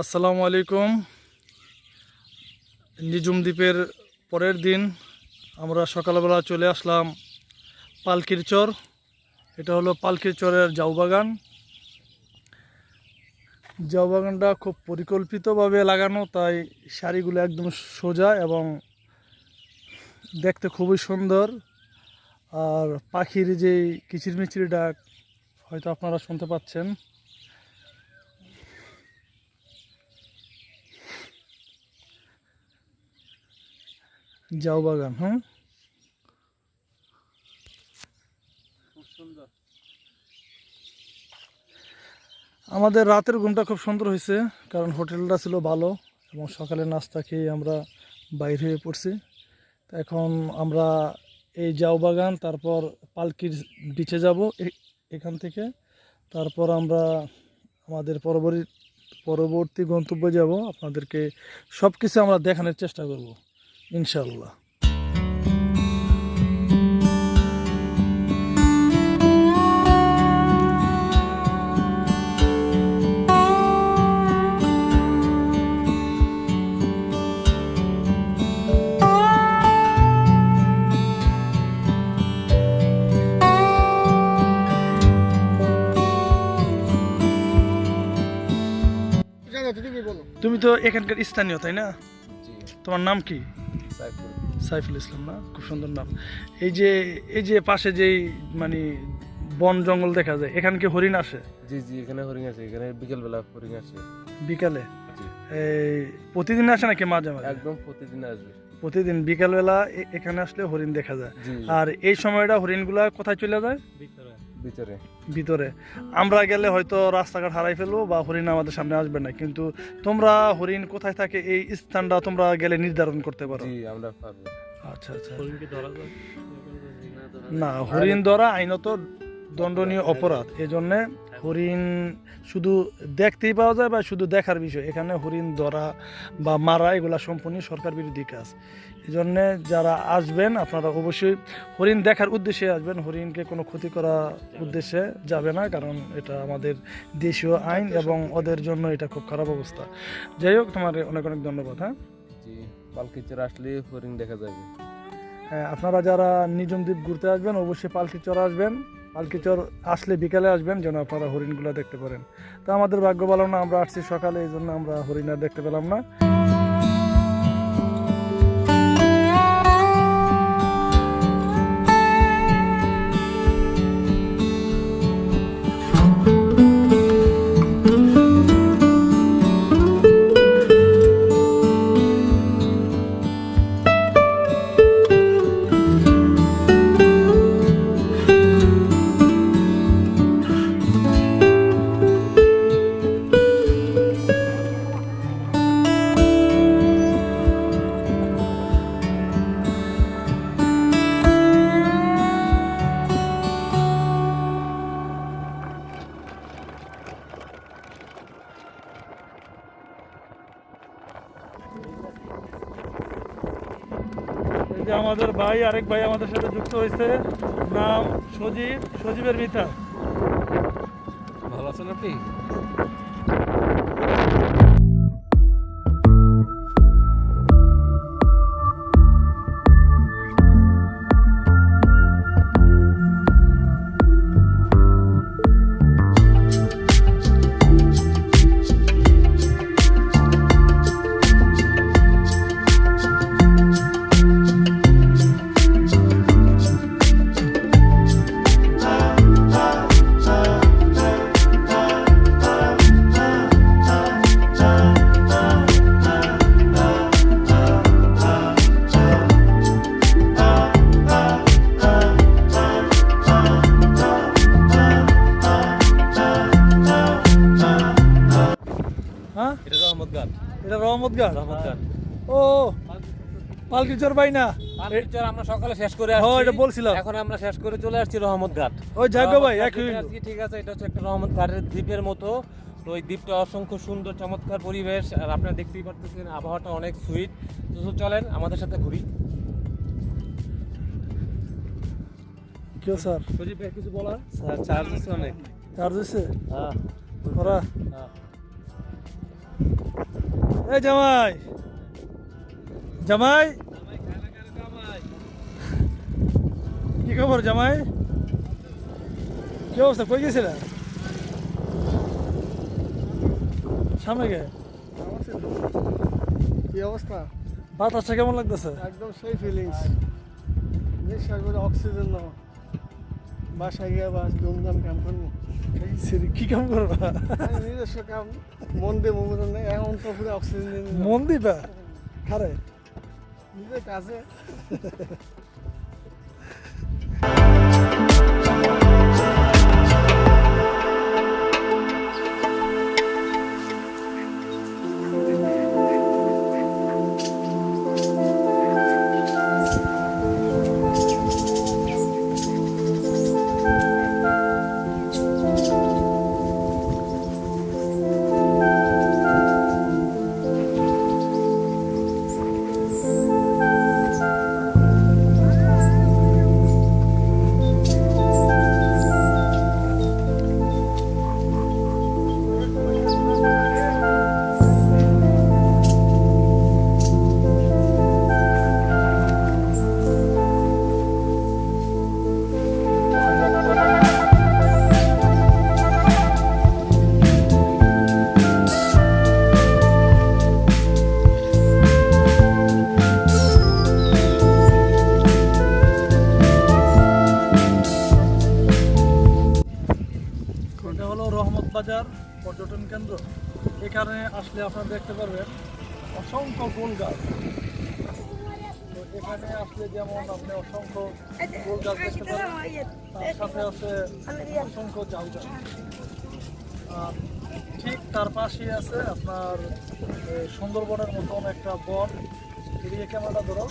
আসসালামু আলাইকুম। নিজুম দ্বীপের পরের দিন আমরা সকালবেলা চলে আসলাম পালকির চর। এটা হলো পালকির চরের জাউবাগান। জাউবাগানটা খুব পরিকল্পিতভাবে লাগানো, তাই শাড়িগুলো একদম সোজা এবং দেখতে খুবই সুন্দর। আর পাখির যে কিচিরমিচির ডাক হয়তো আপনারা শুনতে পাচ্ছেন। জাউ বাগান হ্যাঁ? আমাদের রাতের ঘুমটা খুব সুন্দর হয়েছে, কারণ হোটেলটা ছিল ভালো এবং সকালে নাস্তা খেয়ে আমরা বাইর হয়ে পড়ছি। তো এখন আমরা এই জাউ বাগান, তারপর পালকির বিচে যাব এখান থেকে। তারপর আমরা আমাদের পরবর্তী পরবর্তী গন্তব্যে যাব। আপনাদেরকে সব কিছু আমরা দেখানোর চেষ্টা করব। ইনশাল্লাহ তুমি তো এখানকার স্থানীয় তাই না? তোমার নাম কি? সাইফুল সাইফুল ইসলাম না? খুব সুন্দর নাম। এই যে এই যে পাশে যেই মানে বন জঙ্গল দেখা যায় এখানে কি হরিণ আসে? জি জি এখানে হরিণ আছে এখানে বিকেলবেলা হরিণ আসে। বিকালে? এই প্রতিদিন আসে নাকি মাঝে মাঝে? একদম প্রতিদিন আসবে। প্রতিদিন বিকালবেলা এ- এখানে আসলে হরিণ দেখা যায়। আর এই সময়টা হরিণগুলা কোথায় চলে যায়? ভিতরে। ভিতরে। আমরা গেলে হয়তো রাস্তাঘাট হারাই ফেলব বা হরিণ আমাদের সামনে আসবে না কিন্তু তোমরা হরিণ কোথায় থাকে এই স্থানটা তোমরা গেলে নির্ধারণ করতে পারো। জি আমরা পারব। আচ্ছা আচ্ছা। না হরিণ ধরা আইনত দণ্ডনীয় অপরাধ। এজন্যে হরিণ শুধু দেখতেই পাওয়া যায় বা শুধু দেখার বিষয়। এখানে হরিণ ধরা বা মারা এগুলা সম্পূর্ণ সরকার বিরোধী কাজ। এই জন্যে যারা আসবেন আপনারা অবশ্যই হরিণ দেখার উদ্দেশ্যে আসবেন। হরিণকে কোনো ক্ষতি করা উদ্দেশ্যে যাবে না কারণ এটা আমাদের দেশীয় আইন এবং ওদের জন্য এটা খুব খারাপ অবস্থা। যাই হোক তোমার অনেক অনেক ধন্যবাদ হ্যাঁ? জি পালকিচর আসলে হরিণ দেখা যাবে। হ্যাঁ, আপনারা যারা নিজম দ্বীপ ঘুরতে আসবেন অবশ্যই পালকি চর আসবেন। পালকি চর আসলে বিকালে আসবেন যেন আপনারা হরিণগুলো দেখতে পারেন। তো আমাদের ভাগ্য ভালো না আমরা আসছি সকালে এই জন্য আমরা হরিণ আর দেখতে পেলাম না। ভাই আরেক ভাই আমাদের সাথে যুক্ত হয়েছে। নাম সজীব সজীবের মিতা। ভালো আছেন আপনি? ও পালকি চর ভাই না? আমরা সকালে শেষ করে আসছি। এটা বলছিলাম। এখন আমরা শেষ করে চলে আসছি রহমত ঘাট। ওই জায়গা ভাই রহমত একই ঘাটে আজকে ঠিক আছে এটা হচ্ছে একটা রহমত ঘাটের দ্বীপের মতো। তো ওই দ্বীপটা অসংখ্য সুন্দর চমৎকার পরিবেশ। আর আপনারা দেখতেই পারতেছেন আবহাওয়াটা অনেক সুইট তো চলেন আমাদের সাথে ঘুরি। কেউ স্যার? কিছু বলার? স্যার চার্জ আছে অনেক। চার্জ হয়েছে হ্যাঁ। করা? হ্যাঁ। এই জামাই। জামাই? কি খবর জামাই? কি অবস্থা? কই গেছিলেন সামনে গে কি অবস্থা? বাতাসটা কেমন লাগতেছে? একদম সেই ফিলিংস নিঃশ্বাস করে অক্সিজেন নাও। বাসায় গিয়ে বাস ধুমধাম কাম করব। সিরি, কি কাম করবা? নিজস্ব কাম। মন দিয়ে মমতা নেই এখন তো পুরো অক্সিজেন মন দিবা? খারে? নিজের কাছে এটা হলো রহমত বাজার পর্যটন কেন্দ্র। এখানে আসলে আপনারা দেখতে পারবেন অসংখ্য ফুল গাছ তো এখানে আসলে যেমন আপনি অসংখ্য ফুল গাছ দেখতে পারেন, তার সাথে আছে অসংখ্য জাউ গাছ আর ঠিক তার পাশেই আছে আপনার সুন্দরবনের মতন একটা বন। এদিকে ক্যামেরাটা ধরো।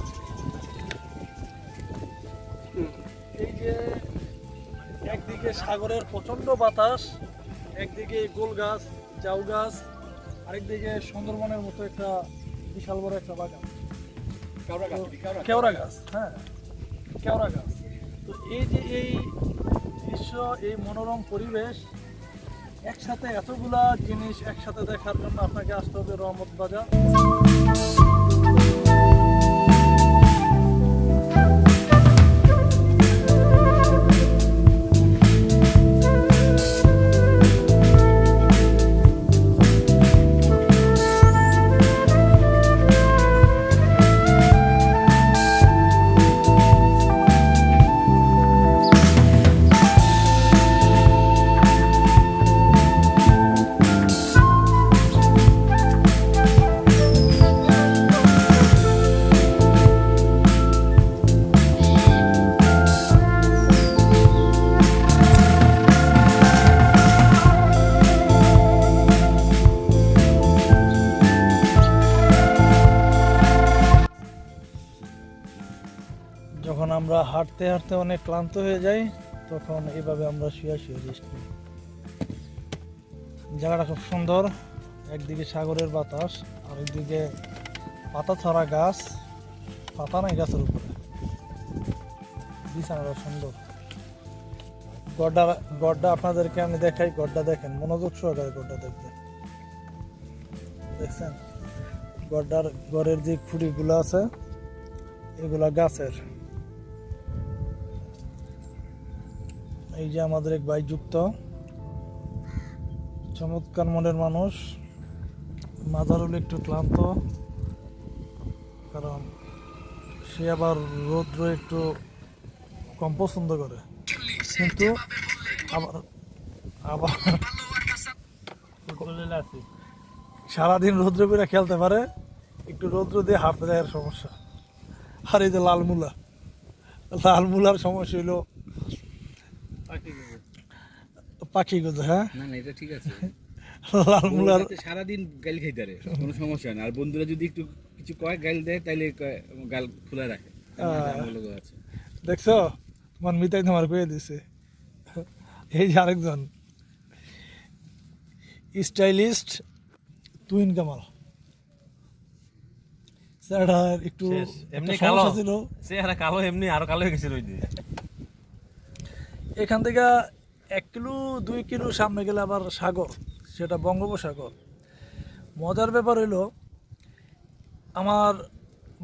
এই যে একদিকে সাগরের প্রচণ্ড বাতাস একদিকে গোল গাছ জাউ গাছ আরেকদিকে সুন্দরবনের মতো একটা বিশাল বড় একটা বাগান। কেওড়া গাছ হ্যাঁ কেওড়া গাছ। তো এই যে এই দৃশ্য এই মনোরম পরিবেশ একসাথে এতগুলা জিনিস একসাথে দেখার জন্য আপনাকে আসতে হবে রহমত বাজার। হাঁটতে হাঁটতে অনেক ক্লান্ত হয়ে যাই, তখন এভাবে আমরা শুয়ে শুয়ে রেস্ট জায়গাটা খুব সুন্দর, একদিকে সাগরের বাতাস আরেকদিকে পাতা ছড়া গাছ, পাতা নাই গাছের উপরে। বিছানাটা সুন্দর। গড্ডা গড্ডা আপনাদেরকে আমি দেখাই, গড্ডা দেখেন, মনোযোগ সহকারে গড্ডা দেখবেন দেখছেন? গড্ডার ঘরের যে খুঁড়িগুলো আছে, এগুলা গাছের। এই যে আমাদের এক ভাই যুক্ত। চমৎকার মনের মানুষ। মাজারুল একটু ক্লান্ত। কারণ সে আবার রৌদ্র একটু কম পছন্দ করে। কিন্তু আবার আবার সারাদিন রৌদ্র করে খেলতে পারে একটু রৌদ্র দিয়ে হাঁটতে যায় সমস্যা। আর এই যে লাল মূলা। লাল মূলার সমস্যা হইল পাখি গুলো হ্যাঁ? না না এটা ঠিক আছে। লাল মূলার সারাদিন গাল খাইতে কোনো সমস্যা না। আর বন্ধুরা যদি একটু কিছু কয় গাল দেয় তাইলে গাল খোলা রাখে। দেখছ? তোমার মিতাই তোমার কয়ে দিছে। এই যে আরেকজন। স্টাইলিস্ট টুইন কামাল। স্যারটা একটু এমনি কালো। ছিল। চেহারা কালো এমনি আরও কালো হয়ে গেছিল ওই দিয়ে এখান থেকে এক কিলো দুই কিলো সামনে গেলে আবার সাগর সেটা বঙ্গোপসাগর। মজার ব্যাপার হইল আমার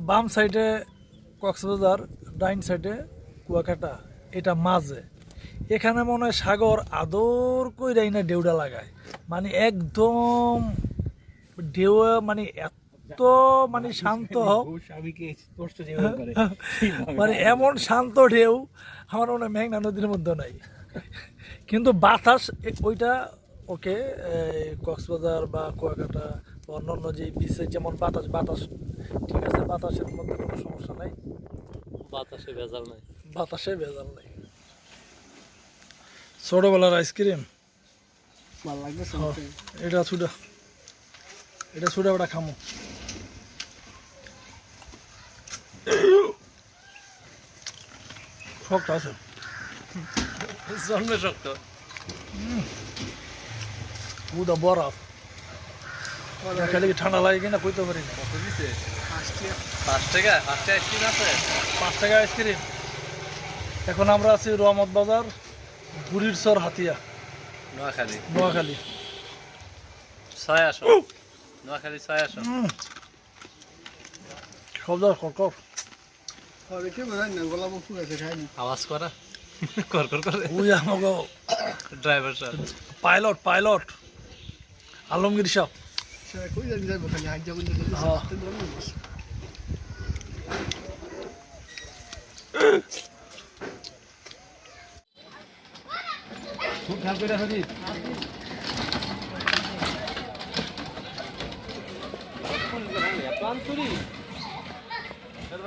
বাম সাইডে কক্সবাজার ডাইন সাইডে কুয়াকাটা এটা মাঝে। এখানে মনে হয় সাগর আদর কইরাই না ঢেউটা লাগায়। মানে একদম ঢেউ মানে এত মানে শান্ত মানে এমন শান্ত ঢেউ আমার মনে হয় মেঘনা নদীর মধ্যে নাই। কিন্তু বাতাস ওইটা ওকে কক্সবাজার বা কুয়াকাটা বা অন্যান্য যে বিচে যেমন বাতাস বাতাস ঠিক আছে বাতাসের মধ্যে কোনো সমস্যা নাই। বাতাসে ভেজাল নাই। বাতাসে ভেজাল নাই। ছোটবেলার আইসক্রিম ভালো লাগবে এটা ছুটা এটা ছুটা ওটা খামো। শক্ত আছে। জন্মে শক্ত পুদা বরফ খালি কি ঠান্ডা লাগে কিনা কইতে পারি না পাঁচ টাকা পাঁচ টাকা আইসক্রিম আছে পাঁচ টাকা আইসক্রিম এখন আমরা আছি রহমত বাজার বুড়ির সর হাতিয়া নোয়াখালী নোয়াখালী ছয় আসো নোয়াখালী ছয় আসো গোলাপ ফুল আছে খাইনি আওয়াজ করা কর কর করে। ওই আমাকে ড্রাইভার সাহেব পাইলট পাইলট আলমগীর সাহ। হ্যাঁ। খুব খেয়াল করে রাখি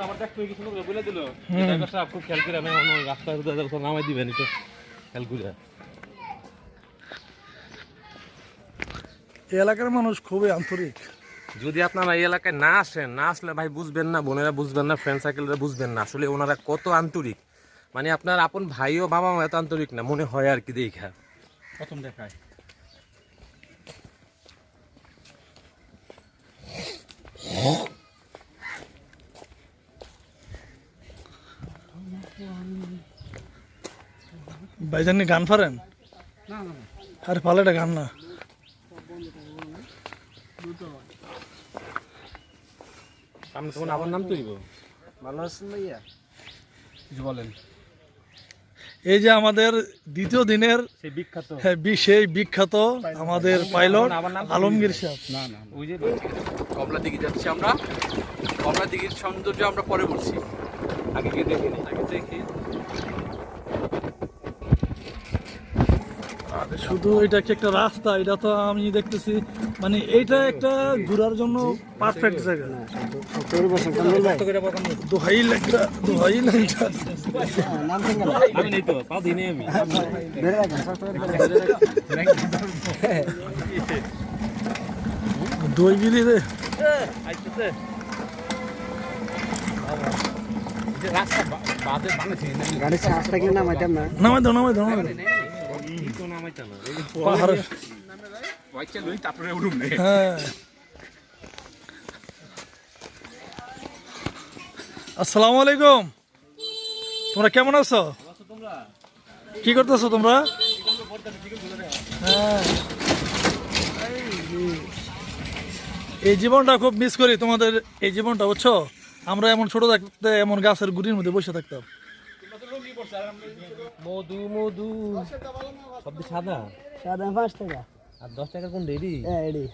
আমার দেখ তুই কিছু বলে দিল। ড্রাইভার সাহেব খুব খেয়াল করে আমি রাস্তায় নামাই দিবেন একটু খেয়াল করে। এলাকার মানুষ খুবই আন্তরিক। যদি আপনারা এই এলাকায় না আসেন না আসলে ভাই বুঝবেন না বোনেরা বুঝবেন না ফ্রেন্ড সার্কেলরা বুঝবেন না। আসলে ওনারা কত আন্তরিক। মানে আপনার আপন ভাই ও বাবা মা এত আন্তরিক না মনে হয় আর কি দেখা। প্রথম দেখায়। ভাইজানি গান ফারেন? আর না আরে পালেটা গান না। সামনে নাম তুইব? ভালো আছেন ভাইয়া? কিছু বলেন। এই যে আমাদের দ্বিতীয় দিনের সেই বিখ্যাত। হ্যাঁ, বি- বিখ্যাত আমাদের পাইলট আমার নাম আলমগীর না না ওই যে কমলা দিঘি যাচ্ছি আমরা। কমলা দিঘির সৌন্দর্য আমরা পরে বলছি। আগে গিয়ে দেখিনি আগে দেখি। শুধু এটা কি একটা রাস্তা? এটা তো আমি দেখতেছি মানে এইটা একটা ঘোরার জন্য পারফেক্ট জায়গা। দোহাই দোহাই দই গিলি রে। রাস্তা বাদে বানাইছি গাড়ি চার্জ থাকলে না? মাইতাম না নামাই দাও নামাই দাও। তারপরে নে। হ্যাঁ। আসসালামু আলাইকুম। তোমরা কেমন আছো? কি করতেছো তোমরা? হ্যাঁ। এই জীবনটা খুব মিস করি তোমাদের এই জীবনটা বুঝছ? আমরা এমন ছোট থাকতে এমন গাছের গুড়ির মধ্যে বসে থাকতাম। মধু মধু। সব সাদা? সাদা পাঁচ টাকা। আর দশ টাকার কোন হ্যাঁ এডি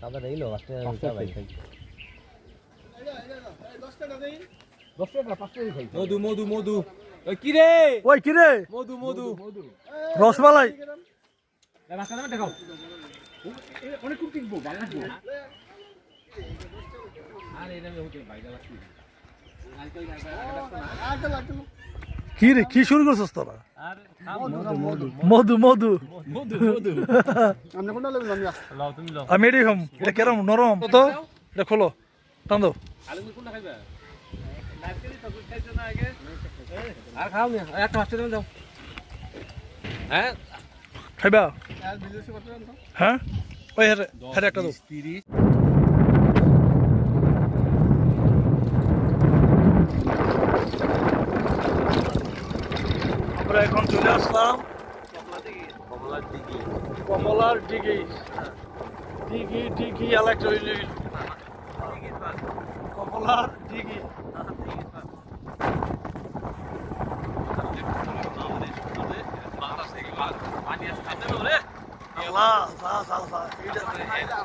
সাদা রইল পাঁচ টাকা ভাই মধু মধু মধু। ওই কি রে? ওই কিরে মধু মধু। রসমালাই। রাস্তা নামে দেখাও। অনেক খুব টিকবো ভালো লাগবো। আর এটা হচ্ছে বাইরে কি রে কি শুরু করছিস তোরা? মধু মধু। আমি আমি এরকম এটা কেরম? নরম। তো এটা খোলো। টান দাও। আলু কোনটা খাইবা? আর খাও না। একটা হাসতে দাও হ্যাঁ? খাইবা? হ্যাঁ? ওই হ্যাঁ হ্যাঁ একটা দাও তিরিশ আমরা এখন চলে আসলাম। কমলার দিকে কমলার দিঘি দিঘি এলাকা হইল কমলার দিঘি। আল্লাহ, যা, যা, যা, এইটা-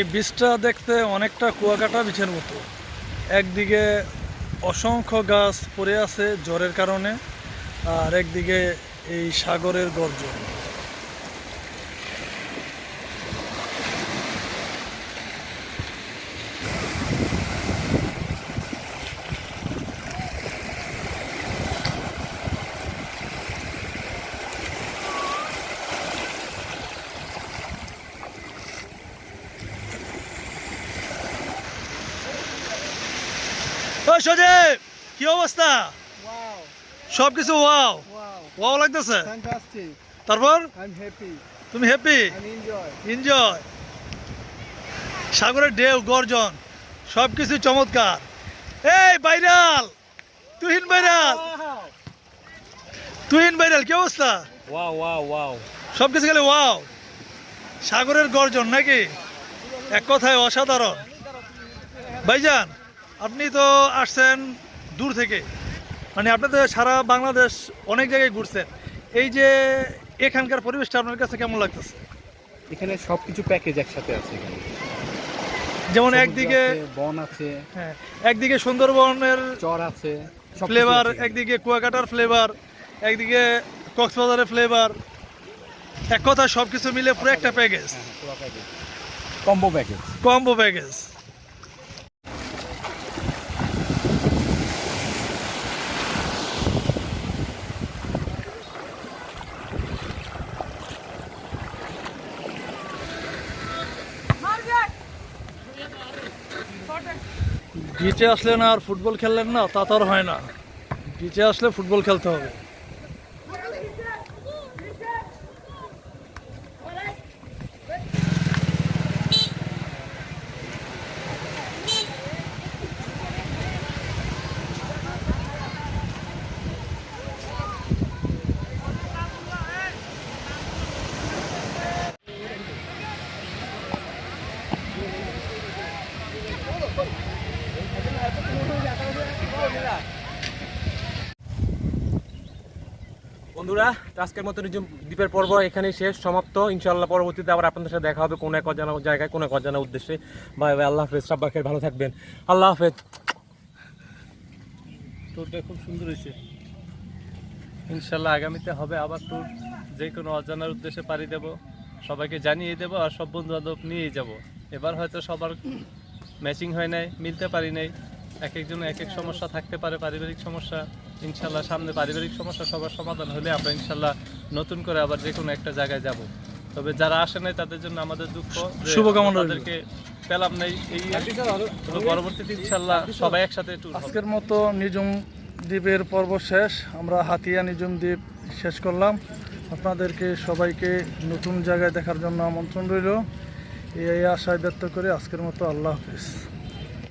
এই বীজটা দেখতে অনেকটা কুয়াকাটা বীজের মতো। একদিকে অসংখ্য গাছ পড়ে আছে জ্বরের কারণে, আর একদিকে এই সাগরের গর্জন ও সজীব কি অবস্থা? সব কিছু ওয়াও ওয়াও লাগতেছে. তারপর? তুমি হ্যাপি এনজয় সাগরের ঢেউ গর্জন সব কিছু চমৎকার। এই viral! Tuhin viral! Wow. Tuhin viral কি অবস্থা? ওয়াও ওয়াও ওয়াও সব কিছু গেলে ওয়াও সাগরের গর্জন নাকি? এক কথায় অসাধারণ। ভাইজান আপনি তো আসছেন দূর থেকে। মানে আপনাদের সারা বাংলাদেশ অনেক জায়গায় ঘুরছেন। এই যে এখানকার পরিবেশটা আপনার কাছে কেমন লাগতেছে? এখানে সবকিছু প্যাকেজ একসাথে আছে এখানে। যেমন একদিকে বন আছে। হ্যাঁ একদিকে সুন্দরবনের চর আছে ফ্লেভার একদিকে কুয়াকাটার ফ্লেভার একদিকে কক্সবাজারের ফ্লেভার এক কথা সব কিছু মিলে পুরো একটা package combo package combo package বিচে আসলে না আর ফুটবল খেললেন না, তা তো আর হয় না। বিচে আসলে ফুটবল খেলতে হবে। বন্ধুরা আজকের মতো দ্বীপের পর্ব এখানেই শেষ, সমাপ্ত। ইনশাল্লাহ পরবর্তীতে আবার আপনাদের সাথে দেখা হবে কোনো এক অজানা জায়গায়, কোনো এক অজানা উদ্দেশ্যে। বাই বাই, আল্লাহ হাফেজ সাব্বাকে ভালো থাকবেন। আল্লাহ হাফেজ। ট্যুরটা খুব সুন্দর হয়েছে। ইনশাল্লাহ আগামীতে হবে আবার ট্যুর যে কোনো অজানার উদ্দেশ্যে পাড়ি দেব, সবাইকে জানিয়ে দেব আর সব বন্ধু বান্ধব নিয়েই যাব। এবার হয়তো সবার ম্যাচিং হয় নাই, মিলতে পারি নাই। এক একজন এক এক সমস্যা থাকতে পারে, পারিবারিক সমস্যা। ইনশাল্লাহ সামনে পারিবারিক সমস্যা সবার সমাধান হলে আমরা ইনশাল্লাহ নতুন করে আবার যে কোনো একটা জায়গায় যাব। তবে যারা আসে নাই তাদের জন্য আমাদের দুঃখ শুভকামনা। তাদেরকে পেলাম নাই এই পরবর্তীতে ইনশাল্লাহ সবাই একসাথে ট্যুর আজকের মতো নিজুম দ্বীপের পর্ব শেষ। আমরা হাতিয়া নিজুম দ্বীপ শেষ করলাম। আপনাদেরকে সবাইকে নতুন জায়গায় দেখার জন্য আমন্ত্রণ রইল। এই আশায় ব্যক্ত করে আজকের মতো আল্লাহ হাফিজ।